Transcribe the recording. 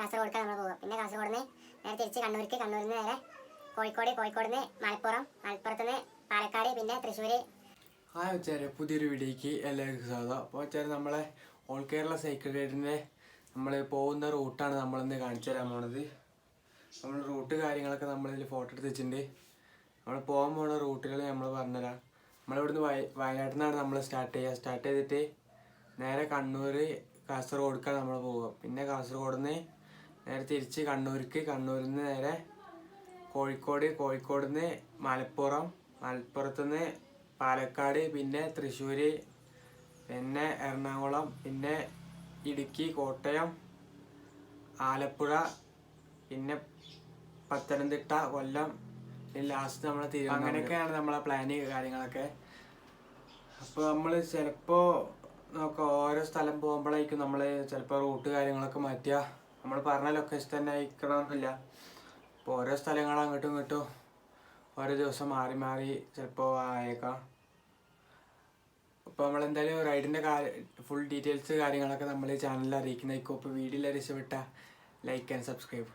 കാസർഗോഡ്ക്കാണ് നമ്മൾ പോവുക പിന്നെ കാസർഗോഡ് നേരെ തിരിച്ച് കണ്ണൂർക്ക് കണ്ണൂരിൽ നിന്ന് നേരെ കോഴിക്കോട് കോഴിക്കോട് നിന്ന് മലപ്പുറം മലപ്പുറത്ത് നിന്ന് പാലക്കാട് പിന്നെ തൃശ്ശൂർ ആ വെച്ചാൽ പുതിയൊരു വീഡിയോക്ക് എല്ലാവർക്കും സ്വാഗതം. അപ്പോൾ വെച്ചാൽ നമ്മളെ ഓൾ കേരള സൈക്കിൾ റൈഡിന്റെ നമ്മൾ പോകുന്ന റൂട്ടാണ് നമ്മളിന്ന് കാണിച്ചു തരാൻ പോണത്. നമ്മൾ റൂട്ട് കാര്യങ്ങളൊക്കെ നമ്മളിതിൽ ഫോട്ടോ എടുത്ത് വെച്ചിട്ടുണ്ട്. നമ്മൾ പോകാൻ പോണ റൂട്ടുകൾ നമ്മൾ പറഞ്ഞുതരാം. നമ്മളിവിടുന്ന് വയ വയനാട്ടിൽ നിന്നാണ് നമ്മൾ സ്റ്റാർട്ട് ചെയ്യുക. സ്റ്റാർട്ട് ചെയ്തിട്ട് നേരെ കണ്ണൂർ കാസർഗോഡ്ക്കാണ് നമ്മൾ പോവുക. പിന്നെ കാസർഗോഡ് നിന്ന് നേരെ തിരിച്ച് കണ്ണൂർക്ക്. കണ്ണൂരിൽ നിന്ന് നേരെ കോഴിക്കോട്. കോഴിക്കോട് നിന്ന് മലപ്പുറം. മലപ്പുറത്ത് നിന്ന് പാലക്കാട്. പിന്നെ തൃശ്ശൂർ പിന്നെ എറണാകുളം. പിന്നെ ഇടുക്കി കോട്ടയം ആലപ്പുഴ പിന്നെ പത്തനംതിട്ട കൊല്ലം. പിന്നെ ലാസ്റ്റ് നമ്മളെ തിരുവനന്തപുരം. അങ്ങനെയൊക്കെയാണ് നമ്മളെ പ്ലാന് കാര്യങ്ങളൊക്കെ. അപ്പോൾ നമ്മൾ ചിലപ്പോൾ നമുക്ക് ഓരോ സ്ഥലം പോകുമ്പോഴായിരിക്കും നമ്മൾ ചിലപ്പോൾ റൂട്ട് കാര്യങ്ങളൊക്കെ മാറ്റുക നമ്മൾ പറഞ്ഞ ലൊക്കേഷൻ തന്നെ അയക്കണമെന്നില്ല അപ്പോൾ ഓരോ സ്ഥലങ്ങൾ അങ്ങോട്ടും ഇങ്ങോട്ടും ഓരോ ദിവസം മാറി മാറി ചിലപ്പോൾ ആയേക്കാം. അപ്പോൾ നമ്മൾ എന്തായാലും റൈഡിന്റെ ഫുൾ ഡീറ്റെയിൽസ് കാര്യങ്ങളൊക്കെ നമ്മൾ ചാനലിൽ അറിയിക്കുന്നതായിരിക്കും. അപ്പോൾ വീഡിയോ രക്ഷപ്പെട്ട ലൈക്ക് ആൻഡ് സബ്സ്ക്രൈബ്